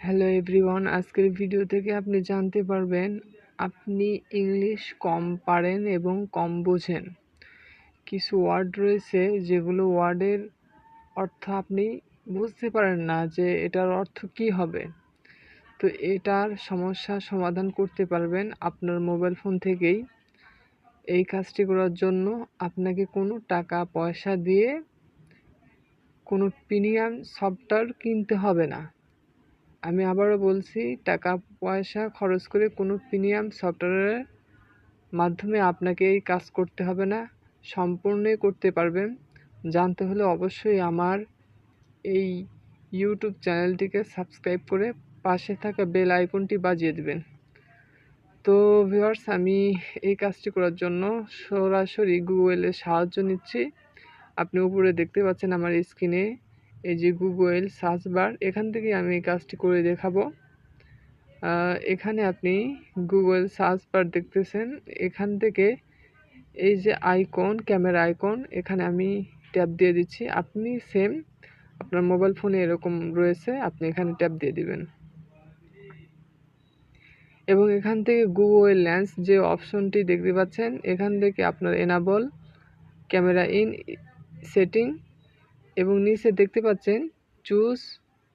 Hello everyone আজকের video থেকে আপনি জানতে পারবেন, আপনি ইংলিশ কম পারেন এবং কম বোঝেন। কিছু ওয়ার্ড রয়েছে যেগুলো ওয়ার্ডের অর্থ আপনি বুঝতে পারেন না যে এটার অর্থ কি হবে। তো এটার সমস্যা সমাধান করতে পারবেন আপনার মোবাইল ফোন থেকেই। এই কাজটি করার জন্য আপনাকে কোনো টাকা, পয়সা দিয়ে কোনো প্রিমিয়াম সফটওয়্যার কিনতে হবে না। আমি আবারও বলছি টাকা পয়সা খরচ করে কোনো প্রিমিয়াম সফটওয়্যারের মাধ্যমে আপনাকে এই কাজ করতে হবে না। সম্পূর্ণই করতে পারবেন। জানতে হলে অবশ্যই আমার এই ইউটিউব চ্যানেলটিকে সাবস্ক্রাইব করে পাশে থাকা বেল আইকনটি বাজিয়ে দেবেন। তো ভিউয়ার্স, আমি এই কাজটি করার জন্য সরাসরি গুগলের সাহায্য নিচ্ছি। আপনি উপরে দেখতে পাচ্ছেন আমার স্ক্রিনে এই যে গুগল সার্চ বার এখান থেকে আমি এই কাজটি করে দেখাবো। এখানে আপনি গুগল সার্চ বার দেখতেছেন। এখান থেকে এই যে আইকন ক্যামেরা আইকন এখানে আমি ট্যাপ দিয়ে দিচ্ছি। আপনি সেম আপনার মোবাইল ফোনে এরকম রয়েছে, আপনি এখানে ট্যাপ দিয়ে দিবেন। এবং এখান থেকে গুগল লেন্স যে অপশনটি দেখতে পাচ্ছেন, এখান থেকে আপনার এনাবল ক্যামেরা ইন সেটিং এবং নিচে দেখতে পাচ্ছেন, চুজ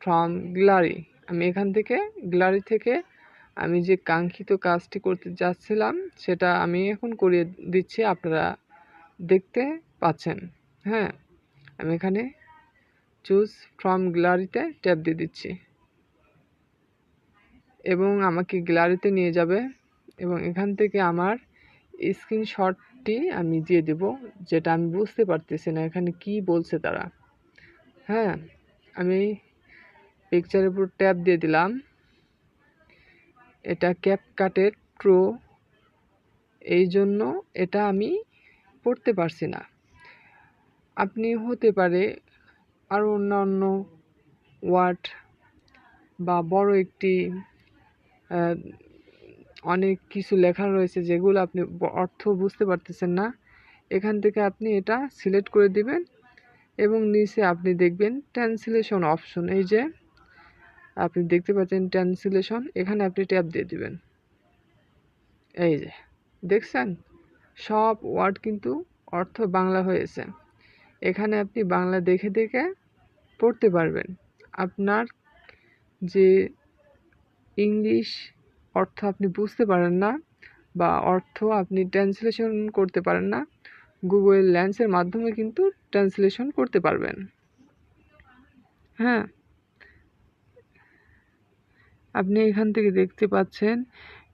ফ্রম গ্যালারি আমি এখান থেকে গ্যালারি থেকে আমি যে কাঙ্ক্ষিত কাজটি করতে যাচ্ছিলাম, সেটা আমি এখন করিয়ে দিচ্ছি, আপনারা দেখতে পাচ্ছেন। হ্যাঁ আমি এখানে চুজ ফ্রম গ্যালারিতে ট্যাপ দিয়ে দিচ্ছি। এবং আমাকে গ্যালারিতে নিয়ে যাবে এবং এখান থেকে আমার স্ক্রিনশটটি আমি দিয়ে দেব, যেটা আমি বুঝতে পারতেছি না, এখানে কি বলছে তারা। হ্যাঁ আমি পিকচারের উপর ট্যাপ দিয়ে দিলাম। এটা ক্যাপ কাটের ট্রো এই জন্য এটা আমি পড়তে পারছি না। আপনি হতে পারে আরও অন্যান্য ওয়ার্ড বা বড় একটি অনেক কিছু লেখা রয়েছে যেগুলো আপনি অর্থ বুঝতে পারতেছেন না। এখান থেকে আপনি এটা সিলেক্ট করে দিবেন। এবং নিচে আপনি দেখবেন ট্রান্সলেশন অপশন এই যে আপনি দেখতে পাচ্ছেন ট্রান্সলেশন এখানে আপনি ট্যাপ দিয়ে দিবেন। এই যে, দেখছেন? সব ওয়ার্ড কিন্তু অর্থ বাংলা হয়েছে। এখানে আপনি বাংলা দেখে দেখে পড়তে পারবেন। আপনার যে ইংলিশ অর্থ আপনি বুঝতে পারেন না বা অর্থ আপনি ট্রান্সলেশন করতে পারেন না গুগল ল্যান্সের মাধ্যমে কিন্তু ট্রান্সলেশন করতে পারবেন। হ্যাঁ। আপনি এখান থেকে দেখতে পাচ্ছেন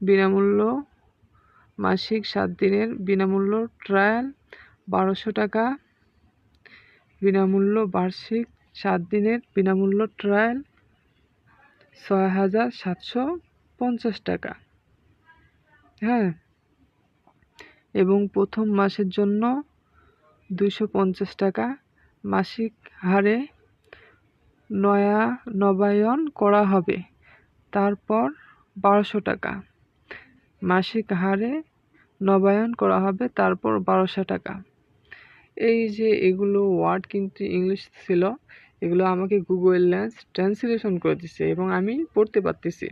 বিনামূল্য মাসিক সাত দিনের বিনামূল্য ট্রায়াল বারোশো টাকা। বিনামূল্য বার্ষিক সাত দিনের বিনামূল্য ট্রায়াল ছয় হাজার সাতশো পঞ্চাশ টাকা। হ্যাঁ। এবং প্রথম মাসের জন্য দুশো পঞ্চাশ টাকা মাসিক হারে নয়া নবায়ন করা হবে। তারপর বারোশো টাকা মাসিক হারে নবায়ন করা হবে, তারপর বারোশো টাকা। এই যে এগুলো ওয়ার্ড কিন্তু ইংলিশ ছিল, এগুলো আমাকে গুগল ল্যান্স ট্রান্সলেশন করে দিচ্ছে এবং আমি পড়তে পারতেছি।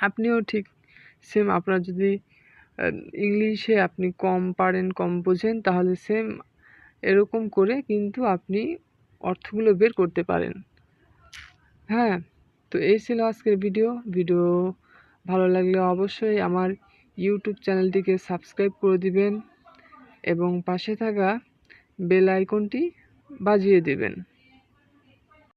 আপনিও ঠিক সেম, আপনার যদি ইংলিশে আপনি কম পারেন, কম বোঝেন, তাহলে সেম এরকম করে কিন্তু আপনি অর্থগুলো বের করতে পারেন। হ্যাঁ তো এই ছিল আজকের ভিডিও ভিডিও ভালো লাগলে অবশ্যই আমার ইউটিউব চ্যানেলটিকে সাবস্ক্রাইব করে দিবেন এবং পাশে থাকা বেল আইকনটি বাজিয়ে দেবেন।